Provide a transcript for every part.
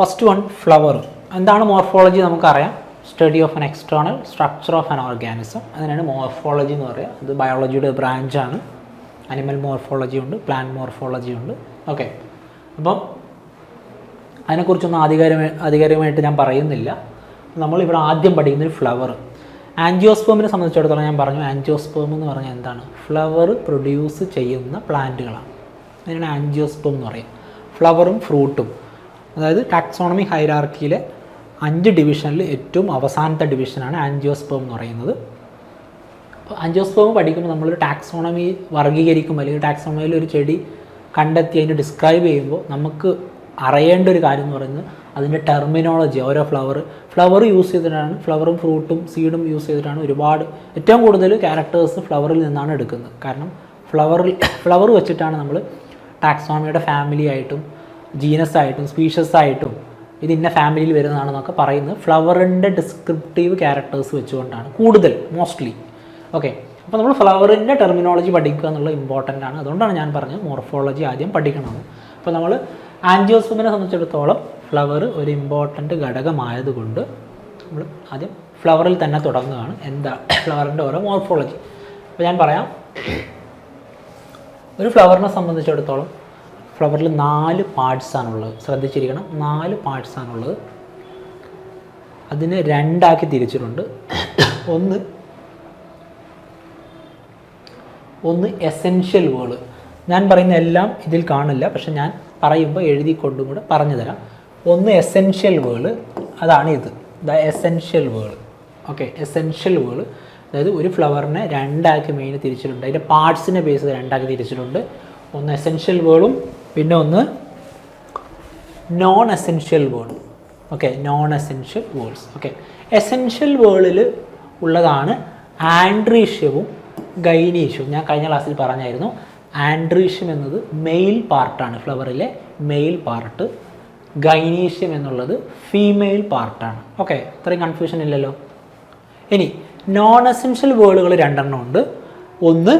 First one flower എന്താണ് morphology നമുക്കറിയാം? Study of an external structure of an organism അതിനാണ് morphology എന്ന് പറയുക. അത് ബയോളജിയുടെ ബ്രാഞ്ചാണ് അനിമൽ മോർഫോളജി ഉണ്ട് പ്ലാന്റ് മോർഫോളജി ഉണ്ട്. ഓക്കെ അപ്പം അതിനെക്കുറിച്ചൊന്നും ആധികാരികമായി ആധികാരികമായിട്ട് ഞാൻ പറയുന്നില്ല. നമ്മളിവിടെ ആദ്യം പഠിക്കുന്നത് ഫ്ലവർ ആൻജിയോസ്പേമിനെ സംബന്ധിച്ചിടത്തോളം ഞാൻ പറഞ്ഞു. ആൻജിയോസ്പേം എന്ന് പറഞ്ഞാൽ എന്താണ്? ഫ്ലവർ പ്രൊഡ്യൂസ് ചെയ്യുന്ന പ്ലാന്റുകളാണ് അതിനാണ് ആൻജിയോസ്പേം എന്ന് പറയുക. ഫ്ലവറും ഫ്രൂട്ടും അതായത് ടാക്സോണമി ഹൈറാർക്കിയിലെ അഞ്ച് ഡിവിഷനിൽ ഏറ്റവും അവസാനത്തെ ഡിവിഷനാണ് ആൻജിയോസ്പേം എന്ന് പറയുന്നത്. അപ്പോൾ ആൻജിയോസ്പേം പഠിക്കുമ്പോൾ നമ്മളൊരു ടാക്സോണമി വർഗീകരിക്കുമ്പോൾ അല്ലെങ്കിൽ ടാക്സോണമിയിൽ ഒരു ചെടി കണ്ടെത്തി അതിനെ ഡിസ്ക്രൈബ് ചെയ്യുമ്പോൾ നമുക്ക് അറിയേണ്ട ഒരു കാര്യം എന്ന് പറയുന്നത് അതിന്റെ ടെർമിനോളജി ഓരോ ഫ്ലവർ. ഫ്ലവർ യൂസ് ചെയ്തിട്ടാണ് ഫ്ലവറും ഫ്രൂട്ടും സീഡും യൂസ് ചെയ്തിട്ടാണ് ഒരുപാട് ഏറ്റവും കൂടുതൽ ക്യാരക്ടേഴ്സ് ഫ്ലവറിൽ നിന്നാണ് എടുക്കുന്നത്. കാരണം ഫ്ലവറിൽ ഫ്ലവർ വെച്ചിട്ടാണ് നമ്മൾ ടാക്സോണമിയുടെ ഫാമിലി ആയിട്ടും ജീനസ് ആയിട്ടും സ്പീഷ്യസ് ആയിട്ടും ഇത് ഇന്ന ഫാമിലിയിൽ വരുന്നതാണെന്നൊക്കെ പറയുന്നത് ഫ്ലവറിന്റെ ഡിസ്ക്രിപ്റ്റീവ് ക്യാരക്ടേഴ്സ് വെച്ചുകൊണ്ടാണ് കൂടുതൽ മോസ്റ്റ്ലി ഓക്കെ അപ്പോൾ നമ്മൾ ഫ്ലവറിന്റെ ടെർമിനോളജി പഠിക്കുക എന്നുള്ളത് ഇമ്പോർട്ടന്റ് ആണ്. അതുകൊണ്ടാണ് ഞാൻ പറഞ്ഞത് മോർഫോളജി ആദ്യം പഠിക്കണം. അപ്പോൾ നമ്മൾ ആൻജിയോസ്പമിനെ സംബന്ധിച്ചിടത്തോളം ഫ്ലവർ ഒരു ഇമ്പോർട്ടന്റ് ഘടകമായതുകൊണ്ട് നമ്മൾ ആദ്യം ഫ്ലവറിൽ തന്നെ തുടങ്ങുകയാണ്. എന്താ ഫ്ലവറിന്റെ ഓരോ മോർഫോളജി അപ്പോൾ ഞാൻ പറയാം ഒരു ഫ്ലവറിനെ സംബന്ധിച്ചിടത്തോളം ഫ്ലവറിൽ നാല് പാർട്സ് ആണുള്ളത്. ശ്രദ്ധിച്ചിരിക്കണം. നാല് പാർട്സ് ആണുള്ളത്. അതിനെ രണ്ടാക്കി തിരിച്ചിട്ടുണ്ട്. ഒന്ന് ഒന്ന് എസെൻഷ്യൽ വേൾ ഞാൻ പറയുന്ന എല്ലാം ഇതിൽ കാണില്ല. പക്ഷെ ഞാൻ പറയുമ്പോൾ എഴുതി കൊണ്ടും കൂടെ പറഞ്ഞു തരാം. ഒന്ന് എസെൻഷ്യൽ വേൾ അതാണ് ഇത്. The essential whorl okay essential whorl അതായത് ഒരു ഫ്ലവറിനെ രണ്ടാക്കി മെയിൻ തിരിച്ചിട്ടുണ്ട്. അതിന്റെ പാർട്സിനെ ബേസ് രണ്ടാക്കി തിരിച്ചിട്ടുണ്ട്. ഒന്ന് എസെൻഷ്യൽ വേളും പിന്നെ ഒന്ന് non essential whorl okay non essential whorls okay essential വേൾഡിൽ ഉള്ളതാണ് ആൻഡ്രീഷ്യവും ഗൈനീഷ്യവും. ഞാൻ കഴിഞ്ഞ ക്ലാസ്സിൽ പറഞ്ഞായിരുന്നു ആൻഡ്രീഷ്യം എന്നത് മെയിൽ പാർട്ടാണ് ഫ്ലവറിലെ മെയിൽ പാർട്ട് ഗൈനീഷ്യം എന്നുള്ളത് ഫീമെയിൽ പാർട്ടാണ് ഓക്കെ അത്രയും കൺഫ്യൂഷൻ ഇല്ലല്ലോ. ഇനി നോൺ എസെൻഷ്യൽ വേൾഡുകൾ രണ്ടെണ്ണം ഉണ്ട്. ഒന്ന്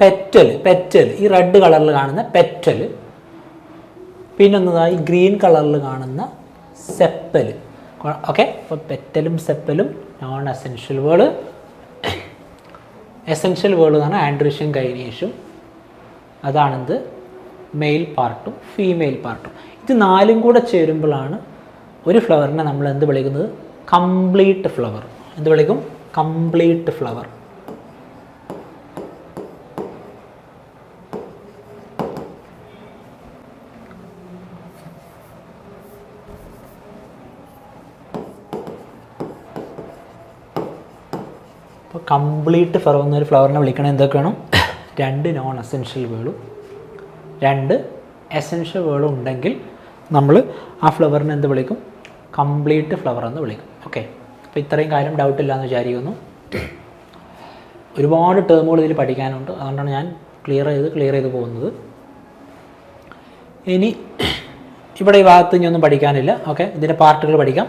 പെറ്റൽ പെറ്റൽ ഈ റെഡ് കളറിൽ കാണുന്ന പെറ്റൽ പിന്നൊന്നതായി ഗ്രീൻ കളറിൽ കാണുന്ന സെപ്പൽ ഓക്കെ അപ്പോൾ പെറ്റലും സെപ്പലും non essential whorl. Essential whorl എന്ന് പറഞ്ഞാൽ ആൻഡ്രീഷ്യൻ കൈനീഷും അതാണെന്ത്? മെയിൽ പാർട്ടും ഫീമെയിൽ പാർട്ടും ഇത് നാലും കൂടെ ചേരുമ്പോഴാണ് ഒരു ഫ്ലവറിനെ നമ്മൾ എന്ത് വിളിക്കുന്നത്? കംപ്ലീറ്റ് ഫ്ലവർ എന്ത് വിളിക്കും? കംപ്ലീറ്റ് ഫ്ലവർ കംപ്ലീറ്റ് ഫ്ലവർ എന്നൊരു ഫ്ലവറിനെ വിളിക്കണം എന്തൊക്കെ വേണം രണ്ട് നോൺ എസെൻഷ്യൽ വേളും. രണ്ട് എസെൻഷ്യൽ വേളും ഉണ്ടെങ്കിൽ നമ്മൾ ആ ഫ്ലവറിനെ എന്ത് വിളിക്കും? കംപ്ലീറ്റ് ഫ്ലവർ എന്ന് വിളിക്കും. ഓക്കെ അപ്പോൾ ഇത്രയും കാര്യം ഡൗട്ട് ഇല്ല എന്ന് വിചാരിക്കുന്നു. ഒരുപാട് ടേമുകൾ ഇതിൽ പഠിക്കാനുണ്ട്. അതുകൊണ്ടാണ് ഞാൻ ക്ലിയർ ചെയ്ത് ക്ലിയർ ചെയ്ത് പോകുന്നത്. ഇനി ഇവിടെ ഈ ഭാഗത്ത് ഇനി ഒന്നും പഠിക്കാനില്ല. ഓക്കെ ഇതിന്റെ പാർട്ടുകൾ പഠിക്കാം.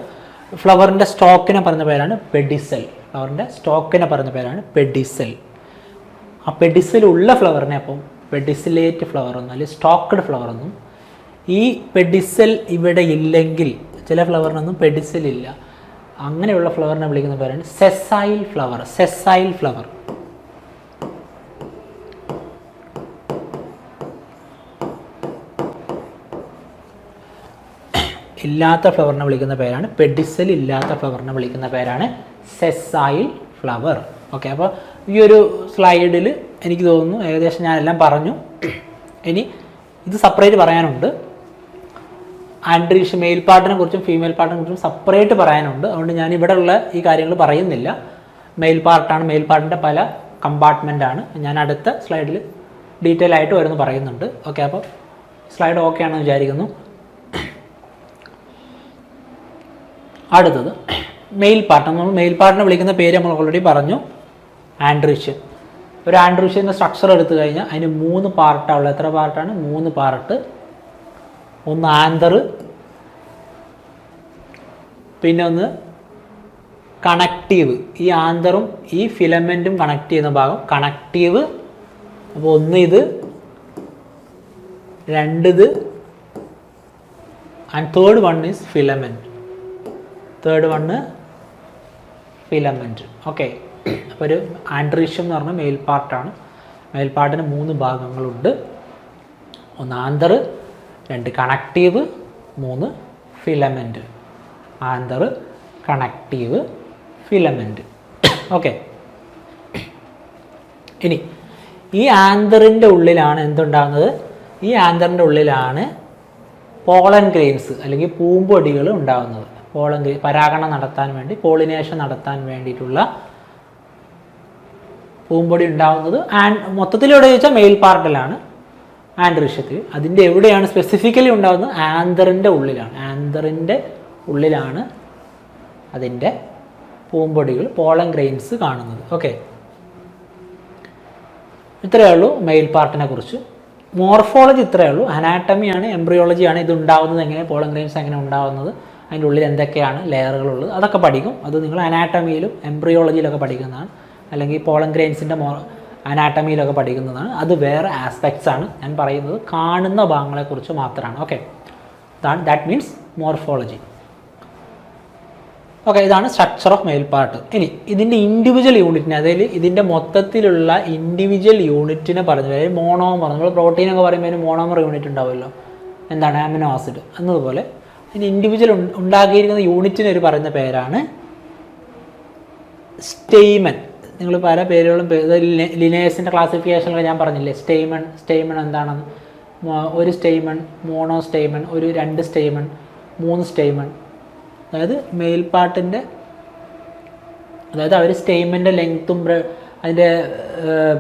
ഫ്ലവറിന്റെ സ്റ്റോക്കിനെ പറഞ്ഞ പേരാണ് പെഡിസെൽ. ഫ്ലവറിന്റെ സ്റ്റോക്കിനെ പറഞ്ഞ പേരാണ് പെഡിസെൽ. ആ പെഡിസെൽ ഉള്ള ഫ്ലവറിനെ അപ്പം പെഡിസിലേറ്റ് ഫ്ലവർ എന്നും അല്ലെങ്കിൽ സ്റ്റോക്ക്ഡ് ഫ്ലവർ എന്നും ഈ പെഡിസെൽ ഇവിടെ ഇല്ലെങ്കിൽ ചില ഫ്ലവറിനൊന്നും പെഡിസെൽ ഇല്ല. അങ്ങനെയുള്ള ഫ്ലവറിനെ വിളിക്കുന്ന പേരാണ് സെസൈൽ ഫ്ലവർ. Sessile flower. ഇല്ലാത്ത ഫ്ലവറിനെ വിളിക്കുന്ന പേരാണ്. പെഡിസൽ ഇല്ലാത്ത ഫ്ലവറിനെ വിളിക്കുന്ന പേരാണ്. സെസ്സൈൽ ഫ്ലവർ ഓക്കെ അപ്പോൾ ഈ ഒരു സ്ലൈഡിൽ എനിക്ക് തോന്നുന്നു ഏകദേശം ഞാനെല്ലാം പറഞ്ഞു. ഇനി ഇത് സെപ്പറേറ്റ് പറയാനുണ്ട്. ആൻഡ്രീഷ് മെയിൽ പാർട്ടിനെ കുറിച്ചും ഫീമെയിൽ പാർട്ടിനെ കുറിച്ചും സെപ്പറേറ്റ് പറയാനുണ്ട്. അതുകൊണ്ട് ഞാൻ ഇവിടെ ഉള്ള ഈ കാര്യങ്ങൾ പറയുന്നില്ല. മെയിൽ പാർട്ടാണ് മെയിൽ പാർട്ടിന്റെ പല കമ്പാർട്ട്മെന്റ് ആണ്. ഞാൻ അടുത്ത സ്ലൈഡിൽ ഡീറ്റെയിൽ ആയിട്ട് വരുന്നു പറയുന്നുണ്ട്. ഓക്കെ അപ്പോൾ സ്ലൈഡ് ഓക്കെ ആണെന്ന് വിചാരിക്കുന്നു. അടുത്തത്. മെയിൽ പാർട്ട് നമ്മൾ മെയിൽ പാർട്ടിനെ വിളിക്കുന്ന പേര് നമ്മൾ ഓൾറെഡി പറഞ്ഞു. ആൻഡ്രീഷ്യൻ ഒരു ആൻഡ്രീഷ്യന്റെ സ്ട്രക്ചർ എടുത്തു കഴിഞ്ഞാൽ അതിന് മൂന്ന് പാർട്ടാണുള്ളത് എത്ര പാർട്ടാണ് മൂന്ന് പാർട്ട് ഒന്ന് ആന്തർ പിന്നെ ഒന്ന് കണക്റ്റീവ് ഈ ആന്തറും ഈ ഫിലമെന്റും കണക്ട് ചെയ്യുന്ന ഭാഗം കണക്റ്റീവ് അപ്പോൾ ഒന്ന് ഇത് രണ്ടിത് and third one is filament third one filament okay അപ്പോൾ ഒരു ആൻഡ്രീഷ്യം എന്ന് പറഞ്ഞാൽ മേൽപ്പാർട്ടാണ്. മേൽപ്പാട്ടിന് മൂന്ന് ഭാഗങ്ങളുണ്ട്. ഒന്ന് ആന്തർ രണ്ട് കണക്റ്റീവ് മൂന്ന് filament anther connective filament okay ഇനി ഈ ആന്തറിന്റെ ഉള്ളിലാണ് എന്തുണ്ടാകുന്നത് ഈ ആന്തറിന്റെ ഉള്ളിലാണ് പോളൻ ഗ്രെയിൻസ് അല്ലെങ്കിൽ പൂമ്പൊടികൾ ഉണ്ടാകുന്നത് ഗ്രെയിൻ പരാഗണം നടത്താൻ വേണ്ടി പോളിനേഷൻ നടത്താൻ വേണ്ടിയിട്ടുള്ള പൂമ്പൊടി ഉണ്ടാകുന്നത് ആൻഡ് മൊത്തത്തിലൂടെ ചോദിച്ചാൽ മെയിൽ പാർട്ടിലാണ് ആൻഡ്രിഷ്യത്തിൽ അതിന്റെ എവിടെയാണ് സ്പെസിഫിക്കലി ഉണ്ടാകുന്നത് ആന്തറിന്റെ ഉള്ളിലാണ്. ആന്തറിന്റെ ഉള്ളിലാണ് അതിന്റെ പൂമ്പൊടികൾ പോളൻ ഗ്രെയിൻസ് കാണുന്നത്. ഓക്കെ ഇത്രയേ ഉള്ളൂ മെയിൽ പാർട്ടിനെ കുറിച്ച്. മോർഫോളജി ഇത്രയേ ഉള്ളൂ. അനാട്ടമിയാണ് എംബ്രിയോളജിയാണ് ഇത് ഉണ്ടാവുന്നത് എങ്ങനെ? പോളൻ ഗ്രെയിൻസ് എങ്ങനെ ഉണ്ടാവുന്നത്? അതിന്റെ ഉള്ളിൽ എന്തൊക്കെയാണ് ലെയറുകളുള്ളത്? അതൊക്കെ പഠിക്കും. അത് നിങ്ങൾ അനാട്ടമിയിലും എംബ്രിയോളജിയിലൊക്കെ പഠിക്കുന്നതാണ്. അല്ലെങ്കിൽ പോളൻ ഗ്രെയിൻസിന്റെ മോ അനാട്ടമിയിലൊക്കെ പഠിക്കുന്നതാണ്. അത് വേറെ ആസ്പെക്ട്സ് ആണ്. ഞാൻ പറയുന്നത് കാണുന്ന ഭാഗങ്ങളെക്കുറിച്ച് മാത്രമാണ്. Okay that means morphology okay ഇതാണ് സ്ട്രക്ചർ ഓഫ് മെയിൽ പാർട്ട് ഇനി ഇതിന്റെ ഇൻഡിവിജ്വൽ യൂണിറ്റിന് അതായത് ഇതിന്റെ മൊത്തത്തിലുള്ള ഇൻഡിവിജ്വൽ യൂണിറ്റിനെ പറഞ്ഞു അതായത് മോണോമർ നമ്മൾ പ്രോട്ടീനൊക്കെ പറയുമ്പോൾ മോണോമർ യൂണിറ്റ് ഉണ്ടാവുമല്ലോ. എന്താണ്? ആമിനോ ആസിഡ് എന്നതുപോലെ ഇതിന് ഇൻഡിവിജ്വൽ ഉണ്ടാക്കിയിരിക്കുന്ന യൂണിറ്റിന് ഒരു പറയുന്ന പേരാണ് സ്റ്റെയ്മൻ. നിങ്ങൾ പല പേരുകളും ലിനേഴ്സിന്റെ ക്ലാസിഫിക്കേഷനൊക്കെ ഞാൻ പറഞ്ഞില്ലേ? സ്റ്റെയ്മൺ സ്റ്റെയ്മൺ എന്താണെന്ന്? ഒരു സ്റ്റെയ്മൺ മോണോ സ്റ്റെയ്മൺ ഒരു രണ്ട് സ്റ്റെയ്മൺ മൂന്ന് സ്റ്റെയ്മൺ. അതായത് മെയിൽപാട്ടിന്റെ അതായത് അവർ സ്റ്റേറ്റ്മെന്റ് ലെങ്ത്തും അതിന്റെ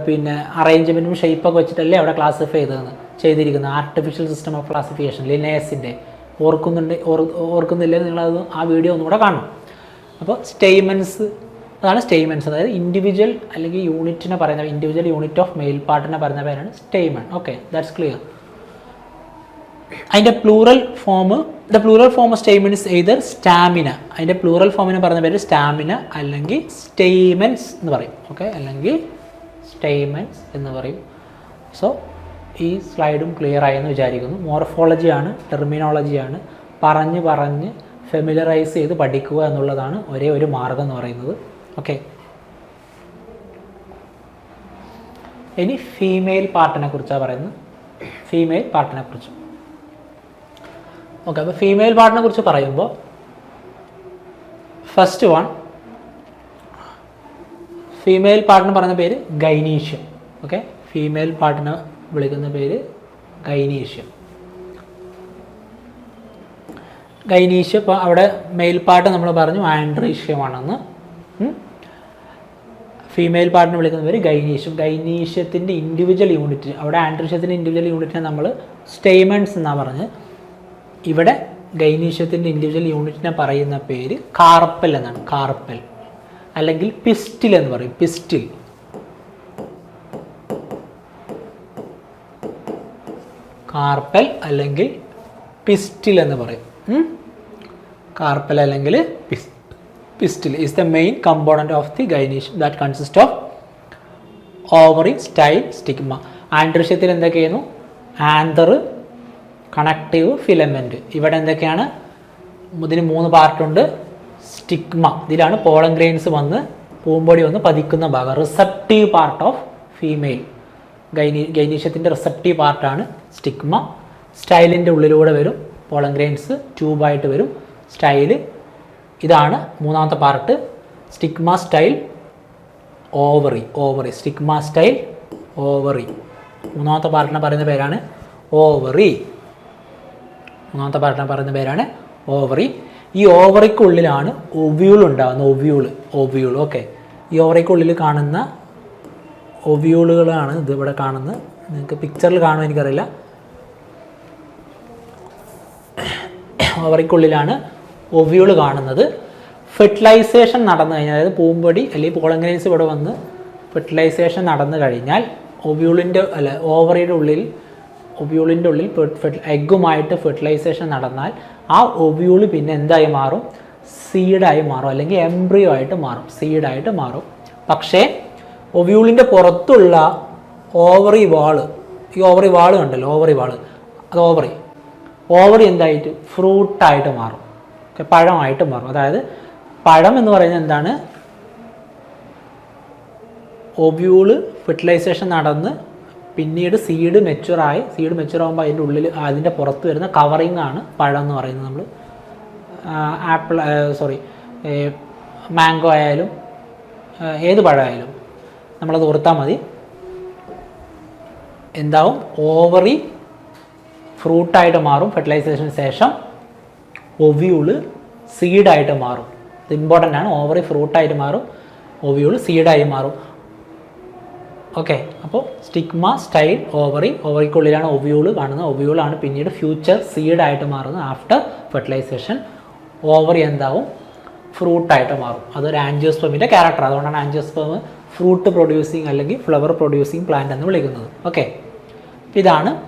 പിന്നെ അറേഞ്ച്മെന്റും ഷേപ്പൊക്കെ വെച്ചിട്ടല്ലേ അവിടെ ക്ലാസിഫൈ ചെയ്തതെന്ന് ചെയ്തിരിക്കുന്നത്. ആർട്ടിഫിഷ്യൽ സിസ്റ്റം ഓഫ് ക്ലാസിഫിക്കേഷൻ ലിനേഴ്സിന്റെ ഓർക്കുന്നുണ്ട് ഓർ ഓർക്കുന്നില്ലെങ്കിൽ നിങ്ങളത് ആ വീഡിയോ ഒന്നുകൂടെ കാണണം. അപ്പോൾ സ്റ്റേമെൻസ് അതാണ് സ്റ്റേമെൻസ് അതായത് ഇൻഡിവിജ്വൽ അല്ലെങ്കിൽ യൂണിറ്റിനെ പറയുന്ന ഇൻഡിവിജ്വൽ യൂണിറ്റ് ഓഫ് മെയിൽ പാർട്ടിനെ പറയുന്ന പേരാണ് സ്റ്റേമൺ ഓക്കെ ദാറ്റ്സ് ക്ലിയർ അതിന്റെ plural form the plural form of either stamina അതിന്റെ പ്ലൂറൽ ഫോമിന് പറയുന്ന പേര് സ്റ്റാമിന അല്ലെങ്കിൽ സ്റ്റേമെൻസ് എന്ന് പറയും. ഓക്കെ അല്ലെങ്കിൽ സ്റ്റേമെൻസ് എന്ന് പറയും. സോ ഈ സ്ലൈഡും ക്ലിയർ ആയെന്ന് വിചാരിക്കുന്നു. മോർഫോളജിയാണ് ടെർമിനോളജിയാണ് പറഞ്ഞ് പറഞ്ഞ് ഫെമിലറൈസ് ചെയ്ത് പഠിക്കുക എന്നുള്ളതാണ് ഒരേ ഒരു മാർഗം എന്ന് പറയുന്നത്. ഓക്കെ ഇനി ഫീമെയിൽ പാർട്ടിനെ കുറിച്ചാണ് പറയുന്നത്. ഫീമെയിൽ പാർട്ടിനെ കുറിച്ച്. ഓക്കെ അപ്പോൾ ഫീമെയിൽ പാർട്ടിനെ കുറിച്ച് പറയുമ്പോൾ ഫസ്റ്റ് വൺ ഫീമെയിൽ പാർട്ടിന് പറയുന്ന പേര് ഗൈനീഷ്യം. ഓക്കെ ഫീമെയിൽ പാർട്ടിനെ വിളിക്കുന്ന പേര് ഗൈനീഷ്യം ഗൈനീഷ്യം ഇപ്പോൾ അവിടെ മെയിൽ പാർട്ട് നമ്മൾ പറഞ്ഞു ആൻഡ്രീഷ്യമാണെന്ന്. ഫീമെയിൽ പാർട്ടിനെ വിളിക്കുന്ന പേര് ഗൈനീഷ്യം ഗൈനീഷ്യത്തിന്റെ ഇൻഡിവിജ്വൽ യൂണിറ്റ് അവിടെ ആൻഡ്രീഷ്യത്തിന്റെ ഇൻഡിവിജ്വൽ യൂണിറ്റിനെ നമ്മൾ സ്റ്റേമെൻസ് എന്നാണ് പറഞ്ഞ്. ഇവിടെ ഗൈനീഷ്യത്തിന്റെ ഇൻഡിവിജ്വൽ യൂണിറ്റിനെ പറയുന്ന പേര് കാർപ്പൽ എന്നാണ്. കാർപ്പൽ. അല്ലെങ്കിൽ പിസ്റ്റിൽ എന്ന് പറയും. പിസ്റ്റിൽ. കാർപ്പൽ അല്ലെങ്കിൽ പിസ്റ്റിൽ എന്ന് പറയും. കാർപ്പൽ അല്ലെങ്കിൽ പിസ് pistil is the main component of the gynoecium that consist of ovary style stigma ആൻഡ്രിഷ്യത്തിൽ എന്തൊക്കെയായിരുന്നു ആന്തർ കണക്റ്റീവ് ഫിലമെന്റ് ഇവിടെ എന്തൊക്കെയാണ്? ഇതിന് മൂന്ന് പാർട്ടുണ്ട് സ്റ്റിഗ്മ ഇതിലാണ് പോളൻ ഗ്രെയിൻസ് വന്ന് പൂമ്പൊടി വന്ന് പതിക്കുന്ന ഭാഗം. റിസപ്റ്റീവ് പാർട്ട് ഓഫ് ഫീമെയിൽ ഗൈനീ ഗൈനീഷ്യത്തിന്റെ റിസപ്റ്റീവ് പാർട്ടാണ് സ്റ്റിഗ്മ സ്റ്റൈലിന്റെ ഉള്ളിലൂടെ വരും. പോളൻ ഗ്രെയിൻസ് ട്യൂബായിട്ട് വരും. സ്റ്റൈൽ ഇതാണ് മൂന്നാമത്തെ part stigma style ovary ovary stigma style ovary മൂന്നാമത്തെ പാർട്ടിനെ പറയുന്ന പേരാണ് ഓവറി മൂന്നാമത്തെ പാർട്ടിനെ പറയുന്ന പേരാണ് ഓവറി ഈ ഓവറിക്കുള്ളിലാണ് ഒവ്യൂൾ ഉണ്ടാകുന്നത് ഒവ്യൂൾ ഒവ്യൂൾ ഓക്കെ ഈ ഓവറിക്കുള്ളിൽ കാണുന്ന ഒവ്യൂളുകളാണ് ഇതിവിടെ കാണുന്നത്. നിങ്ങൾക്ക് പിക്ചറിൽ കാണുമോ എനിക്കറിയില്ല. ഓവറിക്കുള്ളിലാണ് ഒവ്യൂൾ കാണുന്നത്. ഫെർട്ടിലൈസേഷൻ നടന്നു കഴിഞ്ഞാൽ അതായത് പൂമ്പൊടി അല്ലെങ്കിൽ പോളഗ്രൈൻസ് ഇവിടെ വന്ന് ഫെർട്ടിലൈസേഷൻ നടന്നു കഴിഞ്ഞാൽ ഒവ്യൂളിന്റെ അല്ല ഓവറിയുടെ ഉള്ളിൽ ഒവ്യൂളിന്റെ ഉള്ളിൽ എഗ്ഗുമായിട്ട് ഫെർട്ടിലൈസേഷൻ നടന്നാൽ ആ ഒവ്യൂൾ പിന്നെ എന്തായി മാറും? സീഡായി മാറും അല്ലെങ്കിൽ എംബ്രിയോ ആയിട്ട് മാറും. സീഡായിട്ട് മാറും. പക്ഷേ ഒവ്യൂളിന്റെ പുറത്തുള്ള ഓവറി വാൾ ഈ ഓവറി വാൾ കണ്ടല്ലോ ഓവറി വാൾ അത് ഓവറി. ഓവറി എന്തായിട്ട്? ഫ്രൂട്ടായിട്ട് മാറും. പഴമായിട്ട് മാറും. അതായത് പഴം എന്ന് പറയുന്നത് എന്താണ്? ഒബ്യൂൾ ഫെർട്ടിലൈസേഷൻ നടന്ന് പിന്നീട് സീഡ് മെച്ചുറായി സീഡ് മെച്ചുറാകുമ്പോൾ അതിന്റെ ഉള്ളിൽ അതിന്റെ പുറത്ത് വരുന്ന കവറിങ് ആണ് പഴം എന്ന് പറയുന്നത് നമ്മൾ ആപ്പിൾ സോറി മാംഗോ ആയാലും ഏത് പഴമായാലും നമ്മളത് ഓർത്താൽ മതി. എന്താവും? ഓവറി ഫ്രൂട്ടായിട്ട് മാറും. ഫെർട്ടിലൈസേഷന് ശേഷം ഒവ്യൂൾ സീഡായിട്ട് മാറും. ഇത് ഇമ്പോർട്ടന്റ് ആണ്. ഓവറി ഫ്രൂട്ടായിട്ട് മാറും. ഒവ്യൂൾ സീഡായി മാറും. ഓക്കെ അപ്പോൾ സ്റ്റിഗ്മ സ്റ്റൈൽ ഓവറി ഓവറിക്കുള്ളിലാണ് ഒവ്യൂൾ കാണുന്നത്. ഒവ്യൂളാണ് പിന്നീട് ഫ്യൂച്ചർ സീഡായിട്ട് മാറുന്നത് ആഫ്റ്റർ ഫെർട്ടിലൈസേഷൻ ഓവറി എന്താവും? ഫ്രൂട്ടായിട്ട് മാറും. അതൊരു ആൻജിയോസ്പമിന്റെ ക്യാരക്ടർ അതുകൊണ്ടാണ് ആൻജിയോസ്പെം ഫ്രൂട്ട് പ്രൊഡ്യൂസിങ് അല്ലെങ്കിൽ ഫ്ലവർ പ്രൊഡ്യൂസിങ് പ്ലാന്റ് എന്ന് വിളിക്കുന്നത്. ഓക്കെ ഇതാണ്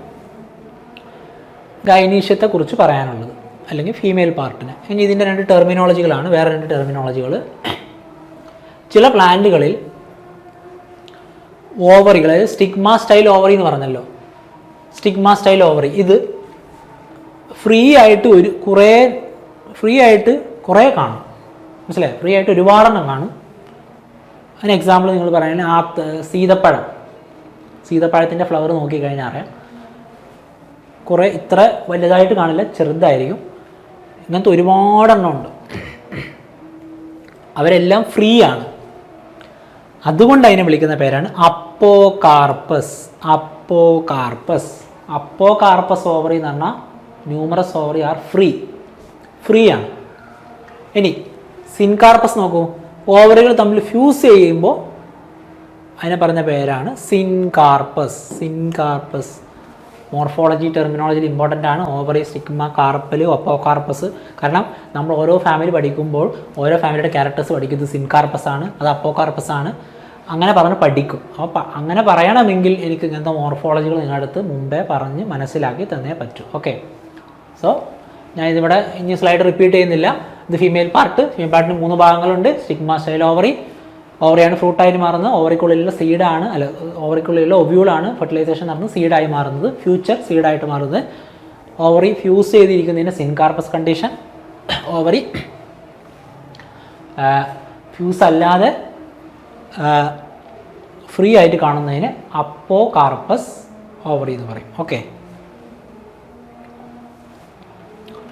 ഗൈനീഷ്യത്തെക്കുറിച്ച് പറയാനുള്ളത്. അല്ലെങ്കിൽ ഫീമെയിൽ പാർട്ടിന് ഇനി ഇതിന്റെ രണ്ട് ടെർമിനോളജികളാണ് വേറെ രണ്ട് ടെർമിനോളജികൾ ചില പ്ലാന്റുകളിൽ ഓവറികൾ അതായത് സ്റ്റിഗ്മ സ്റ്റൈൽ ഓവറി എന്ന് പറഞ്ഞല്ലോ. സ്റ്റിഗ്മ സ്റ്റൈൽ ഓവറി ഇത് ഫ്രീ ആയിട്ട് ഒരു കുറേ ഫ്രീ ആയിട്ട് കുറേ കാണും. മനസ്സിലായി? ഫ്രീ ആയിട്ട് ഒരുപാടെണ്ണം കാണും. അതിന് എക്സാമ്പിൾ നിങ്ങൾ പറയുകയാണെങ്കിൽ ആ സീതപ്പഴം. സീതപ്പഴത്തിന്റെ ഫ്ലവർ നോക്കിക്കഴിഞ്ഞാൽ അറിയാം. കുറേ ഇത്ര വലുതായിട്ട് കാണില്ല ചെറുതായിരിക്കും. ഇങ്ങനത്തെ ഒരുപാടെണ്ണം ഉണ്ട് അവരെല്ലാം ഫ്രീ ആണ്. അതുകൊണ്ട് അതിനെ വിളിക്കുന്ന പേരാണ് അപ്പോ കാർപ്പസ് അപ്പോ കാർപ്പസ് അപ്പോ കാർപ്പസ് ഓവറി എന്ന് പറഞ്ഞാൽ numerous ovary are free free ആണ്. ഇനി സിൻകാർപ്പസ് നോക്കൂ. ഓവറികൾ തമ്മിൽ ഫ്യൂസ് ചെയ്യുമ്പോൾ അതിനെ പറഞ്ഞ പേരാണ് സിൻകാർപ്പസ് സിൻകാർപ്പസ് മോർഫോളജി ടെർമിനോളജിയിൽ ഇമ്പോർട്ടന്റ് ആണ്. Ovary stigma carpel apocarpous കാരണം നമ്മൾ ഓരോ ഫാമിലി പഠിക്കുമ്പോൾ ഓരോ ഫാമിലിയുടെ ക്യാരക്ടേഴ്സ് പഠിക്കുന്നത് സിൻകാർപ്പസ് ആണ് അത് അപ്പോ കാർപ്പസ് ആണ്. അങ്ങനെ പറഞ്ഞ് പഠിക്കും. അപ്പോൾ അങ്ങനെ പറയണമെങ്കിൽ എനിക്ക് ഇങ്ങനത്തെ മോർഫോളജികൾ നിങ്ങളുടെ അടുത്ത് മുമ്പേ പറഞ്ഞ് മനസ്സിലാക്കി തന്നേ പറ്റൂ. ഓക്കെ സോ ഞാൻ ഇതിവിടെ ഇനി സ്ലൈഡ് റിപ്പീറ്റ് ചെയ്യുന്നില്ല. ഇത് ഫീമെയിൽ പാർട്ട് ഫീമെയിൽ പാർട്ടിന് മൂന്ന് ഭാഗങ്ങളുണ്ട്. സ്റ്റിഗ്മ സ്റ്റൈൽ ഓവറി ഓവറിയാണ് ഫ്രൂട്ടായി മാറുന്നത്. ഓവറിക്കുള്ളിലുള്ള സീഡാണ് അല്ല ഓവറിക്കുള്ളിലുള്ള ഒബ്യൂളാണ് ഫെർട്ടിലൈസേഷൻ നടന്ന് സീഡായി മാറുന്നത്. ഫ്യൂച്ചർ സീഡായിട്ട് മാറുന്നത്. ഓവറി ഫ്യൂസ് ചെയ്തിരിക്കുന്നതിന് സിൻകാർപ്പസ് കണ്ടീഷൻ ഓവറി ഫ്യൂസ് അല്ലാതെ ഫ്രീ ആയിട്ട് കാണുന്നതിന് അപ്പോ കാർപ്പസ് ഓവറി എന്ന് പറയും. ഓക്കെ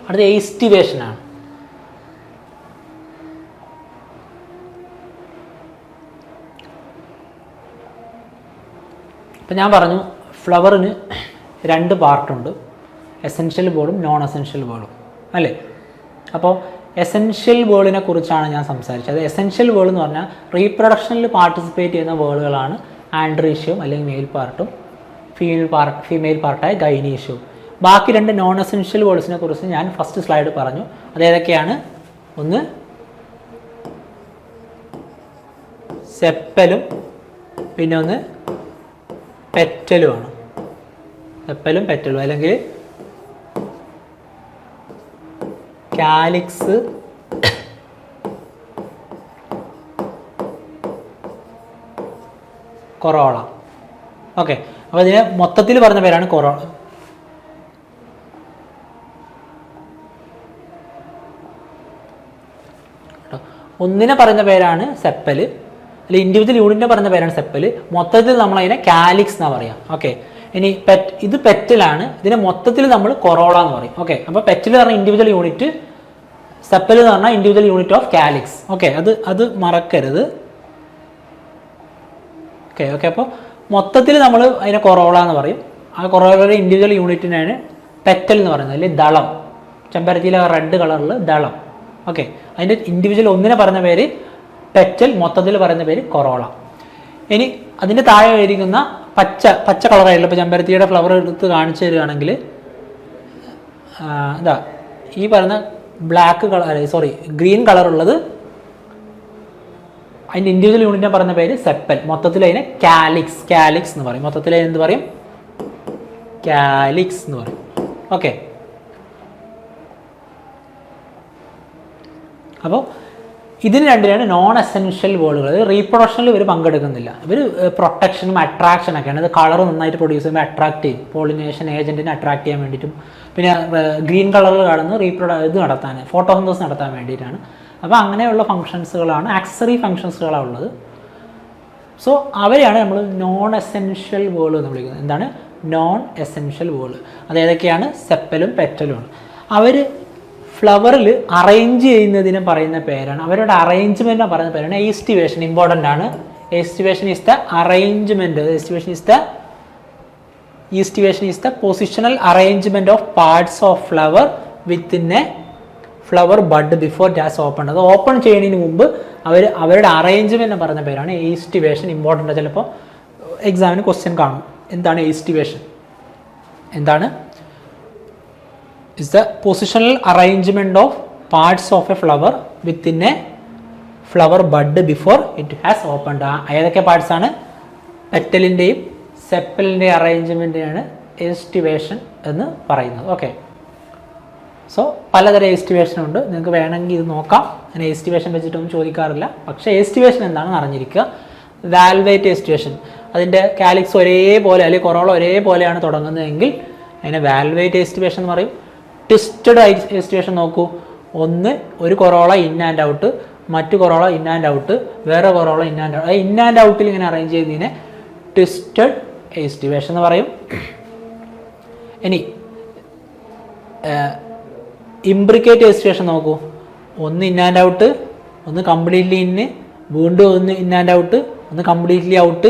അടുത്ത എയ്സ്റ്റിവേഷൻ ഇപ്പം ഞാൻ പറഞ്ഞു ഫ്ലവറിന് രണ്ട് പാർട്ടുണ്ട് എസെൻഷ്യൽ ബോളും നോൺ എസെൻഷ്യൽ ബോളും അല്ലേ? അപ്പോൾ എസെൻഷ്യൽ ബോളിനെ കുറിച്ചാണ് ഞാൻ സംസാരിച്ചത്. എസെൻഷ്യൽ ബോൾ എന്ന് പറഞ്ഞാൽ റീപ്രൊഡക്ഷനിൽ പാർട്ടിസിപ്പേറ്റ് ചെയ്യുന്ന ബോളുകളാണ് ആൻഡ്രീഷ്യവും അല്ലെങ്കിൽ മെയിൽ പാർട്ടും ഫീമെയിൽ പാർട്ട് ഫീമെയിൽ പാർട്ടായ ഗൈനീഷ്യവും ബാക്കി രണ്ട് നോൺ എസെൻഷ്യൽ ബോൾസിനെ കുറിച്ച് ഞാൻ ഫസ്റ്റ് സ്ലൈഡ് പറഞ്ഞു. അതേതൊക്കെയാണ് ഒന്ന് സെപ്പലും പിന്നെ ഒന്ന് പെറ്റലുമാണ് എപ്പലും പെറ്റലും അല്ലെങ്കിൽ കാലിക്സ് കൊറോള. ഓക്കെ. അപ്പോൾ ഇതിന് മൊത്തത്തിൽ പറഞ്ഞ പേരാണ് കൊറോള. ഒന്നിനെ പറഞ്ഞ പേരാണ് സെപ്പൽ. അല്ലെങ്കിൽ ഇൻഡിവിജ്വൽ യൂണിറ്റിനെ പറഞ്ഞ പേരാണ് സെപ്പൽ മൊത്തത്തിൽ നമ്മൾ അതിനെ കാലിക്സ് എന്നാ പറയാം. ഓക്കെ ഇനി പെറ്റ് ഇത് പെറ്റിലാണ് ഇതിനെ മൊത്തത്തിൽ നമ്മൾ കൊറോള എന്ന് പറയും. ഓക്കെ അപ്പോൾ പെറ്റിൽ പറഞ്ഞ ഇൻഡിവിജ്വൽ യൂണിറ്റ് സെപ്പൽ എന്ന് പറഞ്ഞാൽ individual unit of calyx okay അത് അത് മറക്കരുത്. ഓക്കെ ഓക്കെ അപ്പോൾ മൊത്തത്തിൽ നമ്മൾ അതിനെ കൊറോള എന്ന് പറയും. ആ കൊറോളയുടെ ഇൻഡിവിജ്വൽ യൂണിറ്റിനാണ് പെറ്റൽ എന്ന് പറയുന്നത്. അല്ലെങ്കിൽ ദളം. ചെമ്പരത്തിയിലെ റെഡ് കളറിൽ ദളം. ഓക്കെ അതിന്റെ ഇൻഡിവിജ്വൽ ഒന്നിനെ പറഞ്ഞ പേര് പെറ്റൽ മൊത്തത്തിൽ പറയുന്ന പേര് കൊറോള. ഇനി അതിന്റെ താഴെ ഇരിക്കുന്ന പച്ച പച്ച കളറായിട്ടുള്ള ഇപ്പോൾ ചെമ്പരത്തിയുടെ ഫ്ലവർ എടുത്ത് കാണിച്ചു തരികയാണെങ്കിൽ എന്താ ഈ പറയുന്ന ബ്ലാക്ക് കളർ സോറി ഗ്രീൻ കളറുള്ളത് അതിന്റെ ഇൻഡിവിജ്വൽ യൂണിറ്റിനെ പറയുന്ന പേര് സെപ്പൽ. മൊത്തത്തിൽ അതിനെ കാലിക്സ് കാലിക്സ് എന്ന് പറയും. മൊത്തത്തിൽ അതിനെന്ത് പറയും? കാലിക്സ് എന്ന് പറയും. ഓക്കെ അപ്പോൾ ഇതിന് രണ്ടിനാണ് നോൺ എസെൻഷ്യൽ വേളുകൾ റീപ്രൊഡക്ഷനിൽ ഇവർ പങ്കെടുക്കുന്നില്ല. ഇവർ പ്രൊട്ടക്ഷനും അട്രാക്ഷനൊക്കെയാണ് അത് കളർ നന്നായിട്ട് പ്രൊഡ്യൂസ് ചെയ്യുമ്പോൾ അട്രാക്ട് ചെയ്യും. പോളിനേഷൻ ഏജന്റിനെ അട്രാക്ട് ചെയ്യാൻ വേണ്ടിയിട്ടും. പിന്നെ ഗ്രീൻ കളറിൽ കാണുന്നു റീപ്രൊഡ ഇത് നടത്താൻ ഫോട്ടോസിന്തോസ് നടത്താൻ വേണ്ടിയിട്ടാണ്. അപ്പോൾ അങ്ങനെയുള്ള ഫങ്ഷൻസുകളാണ് ആക്സറി ഫങ്ഷൻസുകളാണ് ഉള്ളത്. സോ അവരെയാണ് നമ്മൾ നോൺ എസെൻഷ്യൽ വേൾ എന്ന് വിളിക്കുന്നത്. എന്താണ്? നോൺ എസെൻഷ്യൽ വേൾ അത് ഏതൊക്കെയാണ്? സെപ്പലും പെറ്റലുമാണ്. അവർ ഫ്ലവറിൽ അറേഞ്ച് ചെയ്യുന്നതിനെ പറയുന്ന പേരാണ്. അവരുടെ അറേഞ്ച്മെന്റ് പറയുന്ന പേരാണ് എസ്റ്റിവേഷൻ ഇമ്പോർട്ടന്റ് ആണ്. Aestivation is the arrangement aestivation is the aestivation is the positional arrangement of parts of flower within a flower bud before does open അത് ഓപ്പൺ ചെയ്യുന്നതിന് മുമ്പ് അവർ അവരുടെ അറേഞ്ച്മെന്റ് പറയുന്ന പേരാണ് ഈസ്റ്റിവേഷൻ ഇമ്പോർട്ടന്റ് ചിലപ്പോൾ എക്സാമിന് ക്വസ്റ്റ്യൻ കാണും. എന്താണ് ഈസ്റ്റിവേഷൻ എന്താണ്? The positional arrangement of parts of a flower within a flower bud before it has opened ആ ഏതൊക്കെ പാർട്സ് ആണ്? പെറ്റലിന്റെയും സെപ്പലിന്റെയും അറേഞ്ച്മെന്റിനാണ് എസ്റ്റിവേഷൻ എന്ന് പറയുന്നത്. ഓക്കെ സോ പലതരം എസ്റ്റിവേഷൻ ഉണ്ട്. നിങ്ങൾക്ക് വേണമെങ്കിൽ ഇത് നോക്കാം. ഞാൻ എസ്റ്റിവേഷൻ വെച്ചിട്ടൊന്നും ചോദിക്കാറില്ല. പക്ഷേ എസ്റ്റിവേഷൻ എന്താണെന്ന് അറിഞ്ഞിരിക്കുക. വാൽവേറ്റ് എസ്റ്റിവേഷൻ അതിന്റെ കാലിക്സ് ഒരേപോലെ അല്ലെങ്കിൽ കൊറോള ഒരേപോലെയാണ് തുടങ്ങുന്നതെങ്കിൽ അതിനെ വാൽവേറ്റ് എസ്റ്റിവേഷൻ എന്ന് പറയും. ട്വിസ്റ്റഡ് സ്റ്റേഷൻ നോക്കൂ. ഒന്ന് ഒരു കൊറോള ഇൻ ആൻഡ് ഔട്ട് മറ്റു കൊറോള ഇൻ ആൻഡ് ഔട്ട് വേറെ corolla in and out in and ഔട്ടിൽ ഇങ്ങനെ അറേഞ്ച് ചെയ്തതിനെ ട്വിസ്റ്റഡ് എസ്റ്റിവേഷൻ എന്ന് പറയും. ഇനി ഇംബ്രിക്കേറ്റ് എസ്റ്റിവേഷൻ നോക്കൂ. ഒന്ന് ഇൻ ആൻഡ് ഔട്ട് ഒന്ന് കംപ്ലീറ്റ്ലി ഇന്ന് വീണ്ടും ഒന്ന് ഇൻ ആൻഡ് ഔട്ട് ഒന്ന് കംപ്ലീറ്റ്ലി ഔട്ട്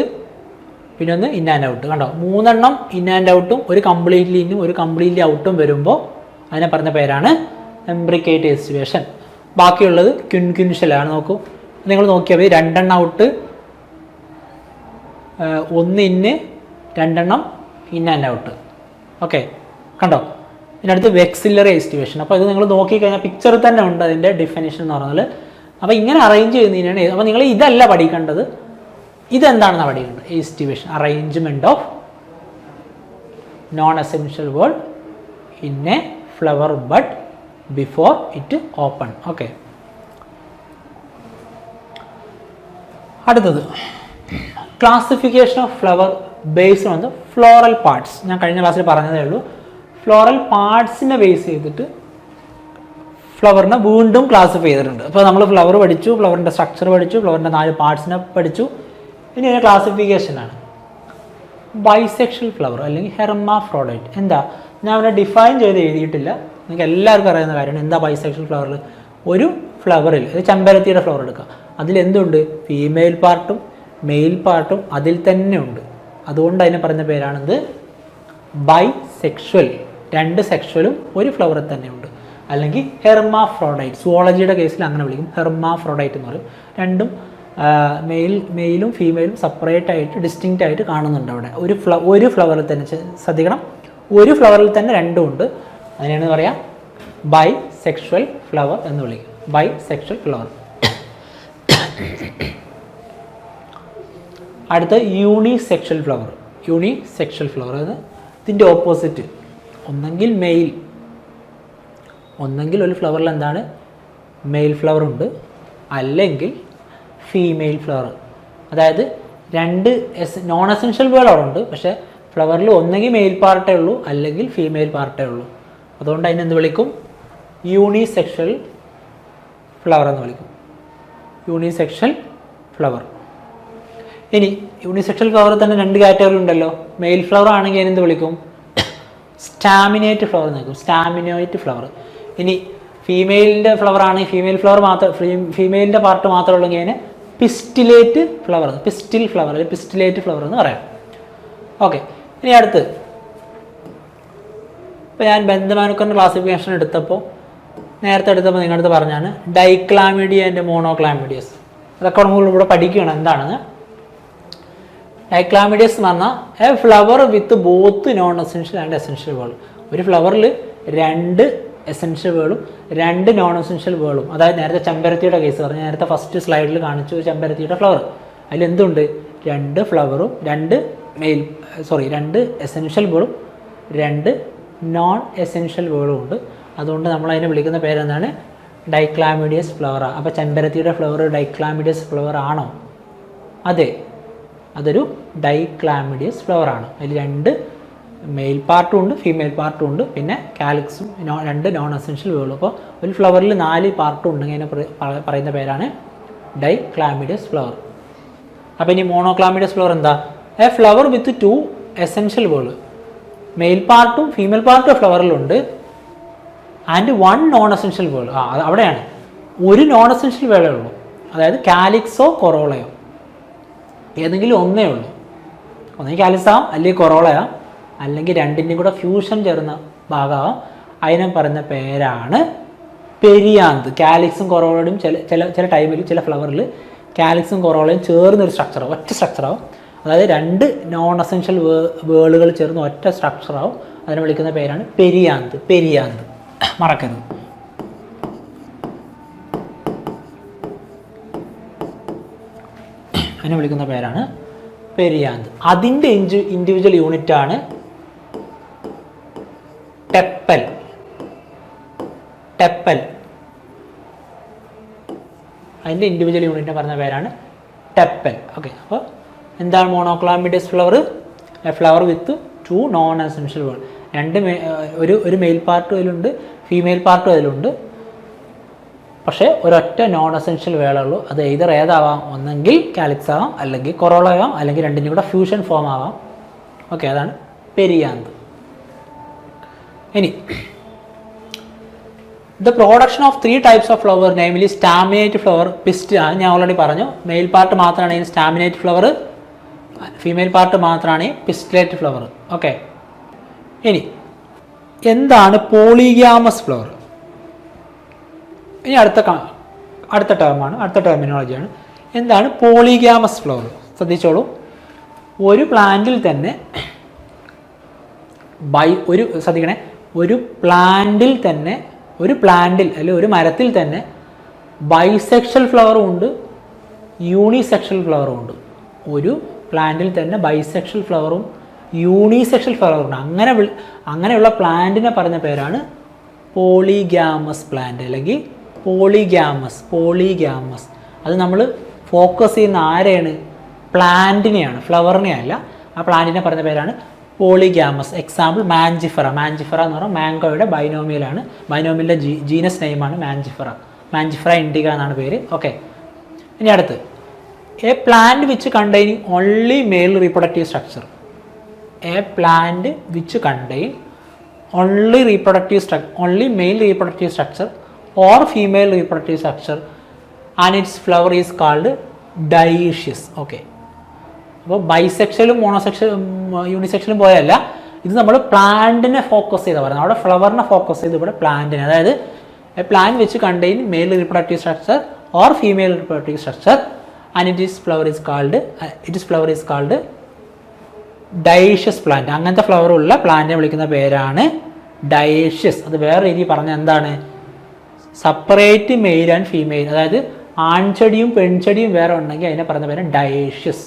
പിന്നെ ഒന്ന് ഇൻ ആൻഡ് ഔട്ട് കണ്ടോ? മൂന്നെണ്ണം ഇൻ ആൻഡ് ഔട്ടും ഒരു കംപ്ലീറ്റ്ലി ഇന്നും ഒരു കംപ്ലീറ്റ്ലി ഔട്ടും വരുമ്പോൾ അതിനെ പറഞ്ഞ പേരാണ് എംബ്രിക്കേറ്റ് എസ്റ്റിവേഷൻ ബാക്കിയുള്ളത് ക്യുൻക്യുൻഷലാണ് നോക്കൂ. നിങ്ങൾ നോക്കിയാൽ മതി രണ്ടെണ്ണം ഔട്ട് ഒന്ന് ഇന്ന് രണ്ടെണ്ണം ഇൻ ആൻഡ് ഔട്ട് ഓക്കെ കണ്ടോ? ഇതിനടുത്ത് വെക്സിലറി എസ്റ്റിവേഷൻ അപ്പോൾ ഇത് നിങ്ങൾ നോക്കിക്കഴിഞ്ഞാൽ പിക്ചറിൽ തന്നെ ഉണ്ട് അതിന്റെ ഡിഫിനിഷൻ എന്ന് പറഞ്ഞാൽ. അപ്പോൾ ഇങ്ങനെ അറേഞ്ച് ചെയ്യുന്നതിനാണ് അപ്പോൾ നിങ്ങൾ ഇതല്ല പഠിക്കേണ്ടത്. ഇതെന്താണെന്ന് പഠിക്കേണ്ടത്? Aestivation arrangement of non essential whorl in flower bud before it open okay അടുത്തത്. Classification of flower based on the floral parts ഞാൻ കഴിഞ്ഞ ക്ലാസ്സിൽ പറഞ്ഞതേ ഉള്ളൂ. ഫ്ലോറൽ പാർട്സിനെ ബേസ് ചെയ്തിട്ട് ഫ്ലവറിനെ വീണ്ടും ക്ലാസിഫൈ ചെയ്തിട്ടുണ്ട്. അപ്പോൾ നമ്മൾ ഫ്ലവർ പഠിച്ചു ഫ്ലവറിന്റെ സ്ട്രക്ചർ പഠിച്ചു ഫ്ലവറിന്റെ നാല് പാർട്സിനെ പഠിച്ചു. ഇനി അതിന്റെ ക്ലാസിഫിക്കേഷനാണ് ബൈസെക്ഷൽ ഫ്ലവർ അല്ലെങ്കിൽ ഹെർമാഫ്രോഡൈറ്റ് എന്താ? ഞാൻ അവനെ ഡിഫൈൻ ചെയ്ത് എഴുതിയിട്ടില്ല. നിങ്ങൾക്ക് എല്ലാവർക്കും അറിയുന്ന കാര്യമാണ്. എന്താ ബൈസെക്ഷൽ ഫ്ലവറിൽ ഒരു ഫ്ലവറിൽ ഒരു ചെമ്പരത്തിയുടെ ഫ്ലവർ എടുക്കുക. അതിൽ എന്തുണ്ട്? ഫീമെയിൽ പാർട്ടും മെയിൽ പാർട്ടും അതിൽ തന്നെ ഉണ്ട്. അതുകൊണ്ട് അതിനെ പറഞ്ഞ പേരാണിത് ബൈ സെക്ഷൽ രണ്ട് സെക്ഷലും ഒരു ഫ്ലവറിൽ തന്നെ ഉണ്ട്. അല്ലെങ്കിൽ ഹെർമാഫ്രോഡൈറ്റ് സുവോളജിയുടെ കേസിൽ അങ്ങനെ വിളിക്കും. ഹെർമാഫ്രോഡൈറ്റ് എന്ന് പറയും. രണ്ടും മെയിൽ മെയിലും ഫീമെയിലും സെപ്പറേറ്റ് ആയിട്ട് ഡിസ്റ്റിങ്റ്റ് ആയിട്ട് കാണുന്നുണ്ട് അവിടെ. ഒരു ഫ്ല ഒരു ഫ്ലവറിൽ തന്നെ ശ്രദ്ധിക്കണം. ഒരു ഫ്ലവറിൽ തന്നെ രണ്ടും ഉണ്ട്. അതിനാണ് പറയാം? ബൈ സെക്ഷൽ ഫ്ലവർ എന്ന് വിളിക്കും ബൈ സെക്ഷൽ ഫ്ലവർ അടുത്ത unisexual flower unisexual flower അത് ഇതിന്റെ ഓപ്പോസിറ്റ് ഒന്നെങ്കിൽ മെയിൽ ഒന്നെങ്കിൽ ഒരു ഫ്ലവറിൽ എന്താണ്? മെയിൽ ഫ്ലവർ ഉണ്ട്. അല്ലെങ്കിൽ ഫീമെയിൽ ഫ്ലവർ അതായത് രണ്ട് എസ് നോൺ എസെൻഷ്യൽ വേർഡ് ഉണ്ട്. പക്ഷേ ഫ്ലവറിൽ ഒന്നെങ്കിൽ മെയിൽ പാർട്ടേ ഉള്ളൂ അല്ലെങ്കിൽ ഫീമെയിൽ പാർട്ടേ ഉള്ളൂ. അതുകൊണ്ട് അതിനെന്ത് വിളിക്കും? യൂണിസെക്ഷൽ ഫ്ലവർ എന്ന് വിളിക്കും. യൂണിസെക്ഷൽ ഫ്ലവർ ഇനി യൂണിസെക്ഷൽ ഫ്ലവറിൽ തന്നെ രണ്ട് കാറ്റഗറി ഉണ്ടല്ലോ. മെയിൽ ഫ്ലവർ ആണെങ്കിൽ അതിനെന്ത് വിളിക്കും? സ്റ്റാമിനേറ്റ് ഫ്ലവർ എന്ന് വിളിക്കും. സ്റ്റാമിനേറ്റ് ഫ്ലവർ ഇനി ഫീമെയിലിന്റെ ഫ്ലവർ ആണെങ്കിൽ ഫീമെയിൽ ഫ്ലവർ മാത്രം ഫീമെയിലിന്റെ പാർട്ട് മാത്രമേ ഉള്ളെങ്കിൽ അതിന് പിസ്റ്റിലേറ്റ് ഫ്ലവർ പിസ്റ്റിൽ ഫ്ലവർ അല്ലെങ്കിൽ പിസ്റ്റിലേറ്റ് ഫ്ലവർ എന്ന് പറയാം. ഓക്കെ ഇനി അടുത്ത്. ഇപ്പോൾ ഞാൻ ബന്ധമാനുക്കറിന്റെ ക്ലാസിഫിക്കേഷൻ എടുത്തപ്പോൾ നേരത്തെ എടുത്തപ്പോൾ നിങ്ങളടുത്ത് പറഞ്ഞാണ് ഡൈക്ലാമിഡിയ ആൻഡ് മോണോക്ലാമിഡിയസ് അതൊക്കെ നമ്മൾ ഇവിടെ പഠിക്കുകയാണ്. എന്താണെന്ന്? ഡൈക്ലാമിഡിയസ് എന്ന് പറഞ്ഞാൽ a flower with both non essential and essential whorl ഒരു ഫ്ലവറിൽ രണ്ട് എസെൻഷ്യൽ വേളും രണ്ട് നോൺ എസെൻഷ്യൽ വേളും അതായത് നേരത്തെ ചെമ്പരത്തിയുടെ കേസ് പറഞ്ഞു നേരത്തെ ഫസ്റ്റ് സ്ലൈഡിൽ കാണിച്ചു ചെമ്പരത്തിയുടെ ഫ്ലവർ അതിൽ എന്തുണ്ട് രണ്ട് ഫ്ലവറും രണ്ട് മെയിൽ സോറി രണ്ട് എസെൻഷ്യൽ വേളും രണ്ട് നോൺ എസെൻഷ്യൽ വേളും ഉണ്ട്. അതുകൊണ്ട് നമ്മൾ അതിനെ വിളിക്കുന്ന പേരെന്താണ്? ഡൈക്ലാമിഡിയസ് ഫ്ലവറാണ് അപ്പോൾ ചെമ്പരത്തിയുടെ ഫ്ലവർ ഡൈക്ലാമിഡിയസ് ഫ്ലവർ ആണോ? അതെ. അതൊരു ഡൈക്ലാമിഡിയസ് ഫ്ലവർ ആണ്. അതിൽ രണ്ട് മെയിൽ പാർട്ടും ഉണ്ട് ഫീമെയിൽ പാർട്ടും ഉണ്ട്. പിന്നെ കാലിക്സും രണ്ട് നോൺ എസെൻഷ്യൽ വേളും അപ്പോൾ ഒരു ഫ്ലവറിൽ നാല് പാർട്ടും ഉണ്ടെങ്കിൽ അതിനെ പറ- പറ- പറയുന്ന പേരാണ് ഡൈക്ലാമിഡിയസ് ഫ്ലവർ അപ്പോൾ ഇനി മോണോക്ലാമിഡിയസ് ഫ്ലവർ എന്താ? A flower with two essential whorl male പാർട്ടും ഫീമെയിൽ പാർട്ടും ഫ്ലവറിലുണ്ട് and one non essential whorl ആ അവിടെയാണ്. ഒരു നോൺ എസെൻഷ്യൽ വേളേ ഉള്ളൂ. അതായത് കാലിക്സോ കൊറോളയോ ഏതെങ്കിലും ഒന്നേ ഉള്ളൂ. ഒന്നെങ്കിൽ കാലിക്സ് ആവാം അല്ലെങ്കിൽ കൊറോളയാ അല്ലെങ്കിൽ രണ്ടിന്റെയും കൂടെ ഫ്യൂഷൻ ചേർന്ന ഭാഗമാവാം അതിനെ പറയുന്ന പേരാണ് പെരിയാന്ത്. കാലിക്സും കൊറോളയും ചില ചില ചില ടൈമിൽ ചില ഫ്ലവറിൽ കാലിക്സും കൊറോളയും ചേർന്നൊരു സ്ട്രക്ചറാവും ഒറ്റ സ്ട്രക്ചറാവും അതായത് രണ്ട് നോൺ എസെൻഷ്യൽ വേളുകൾ ചേർന്ന് ഒറ്റ സ്ട്രക്ചറാവും അതിനെ വിളിക്കുന്ന പേരാണ് പെരിയാന്ത്. പെരിയാന്ത്. മറക്കരുത്. അതിനെ വിളിക്കുന്ന പേരാണ് പെരിയാന്ത്. അതിന്റെ ഇൻജു ഇൻഡിവിജ്വൽ യൂണിറ്റ് ആണ് ടെപ്പൽ. ടെപ്പൽ. അതിന്റെ ഇൻഡിവിജ്വൽ യൂണിറ്റിനെ പറഞ്ഞ പേരാണ് ടെപ്പൽ. ഓക്കെ അപ്പോൾ എന്താണ് monochlamydeous flower flower with two non essential whorl രണ്ട് ഒരു ഒരു മെയിൽ പാർട്ടും അതിലുണ്ട് ഫീമെയിൽ പാർട്ടും അതിലുണ്ട്. പക്ഷേ ഒരൊറ്റ നോൺ എസെൻഷ്യൽ വേളുള്ളൂ അത് എയ്തർ ഏതാവാം ഒന്നെങ്കിൽ കാലിക്സ് ആവാം അല്ലെങ്കിൽ കൊറോള ആവാം അല്ലെങ്കിൽ രണ്ടിനും കൂടെ ഫ്യൂഷൻ ഫോം ആവാം. ഓക്കെ അതാണ് പെരിയാന്ത്. ഇനി the production of three types of flower namely staminate flower പിസ്റ്റ് ആണ് ഞാൻ ഓൾറെഡി പറഞ്ഞു. മെയിൽ പാർട്ട് മാത്രമാണ് സ്റ്റാമിനേറ്റ് ഫ്ലവർ ഫീമെയിൽ പാർട്ട് മാത്രമാണ് പിസ്റ്റലേറ്റ് ഫ്ലവർ ഓക്കെ ഇനി എന്താണ് പോളിഗ്യാമസ് ഫ്ലവർ ഇനി അടുത്ത അടുത്ത ടേമാണ് അടുത്ത ടെർമിനോളജിയാണ് എന്താണ് പോളിഗ്യാമസ് ഫ്ലവർ ശ്രദ്ധിച്ചോളൂ. ഒരു പ്ലാന്റിൽ തന്നെ ബൈ ഒരു ശ്രദ്ധിക്കണേ. ഒരു പ്ലാന്റിൽ തന്നെ ഒരു പ്ലാന്റിൽ അല്ലെങ്കിൽ ഒരു മരത്തിൽ തന്നെ ബൈസെക്ഷൽ ഫ്ലവറും ഉണ്ട് യൂണിസെക്ഷൽ ഫ്ലവറും ഉണ്ട്. ഒരു പ്ലാന്റിൽ തന്നെ ബൈസെക്ഷൽ ഫ്ലവറും യൂണിസെക്ഷൽ ഫ്ലവറും ഉണ്ട്. അങ്ങനെ അങ്ങനെയുള്ള പ്ലാന്റിനെ പറഞ്ഞ പേരാണ് പോളിഗ്യാമസ് പ്ലാന്റ് അല്ലെങ്കിൽ പോളിഗ്യാമസ് പോളിഗ്യാമസ് അത് നമ്മൾ ഫോക്കസ് ചെയ്യുന്ന ആരെയാണ്? പ്ലാന്റിനെയാണ് ഫ്ലവറിനെ അല്ല ആ പ്ലാന്റിനെ പറഞ്ഞ പേരാണ് പോളിഗ്യാമസ് എക്സാമ്പിൾ മാഞ്ചിഫറ മാഞ്ചിഫറ എന്ന് പറഞ്ഞാൽ മാംഗോയുടെ ബൈനോമിയലാണ് ബൈനോമിയലിന്റെ ജീ ജീനസ് നെയിമാണ് മാഞ്ചിഫറ മാഞ്ചിഫറ ഇൻഡിക എന്നാണ് പേര്. ഓക്കെ ഇനി അടുത്ത്. A plant which containing only male reproductive structure a plant which contain only reproductive structure only male reproductive structure or female reproductive structure and its flower is called dioecious okay അപ്പോൾ ബൈസെക്ഷലും മോണോസെക്ഷലും യൂണിസെക്ഷലും പോയല്ല ഇത് നമ്മൾ പ്ലാന്റിനെ focus ചെയ്താൽ പറയുന്നത്. അവിടെ ഫ്ലവറിനെ focus ചെയ്ത് ഇവിടെ പ്ലാന്റിനെ അതായത് a plant which contain male reproductive structure or female reproductive structure and it is flower is called it is flower is called dioecious plant അങ്ങനത്തെ ഫ്ലവർ ഉള്ള പ്ലാന്റിനെ വിളിക്കുന്ന പേരാണ് ഡയേഷ്യസ് അത് വേറെ രീതി പറഞ്ഞ എന്താണ്? സെപ്പറേറ്റ് മെയിൽ ആൻഡ് ഫീമെയിൽ അതായത് ആൺചെടിയും പെൺചെടിയും വേറെ ഉണ്ടെങ്കിൽ അതിനെ പറയുന്ന പേര് ഡയേഷ്യസ്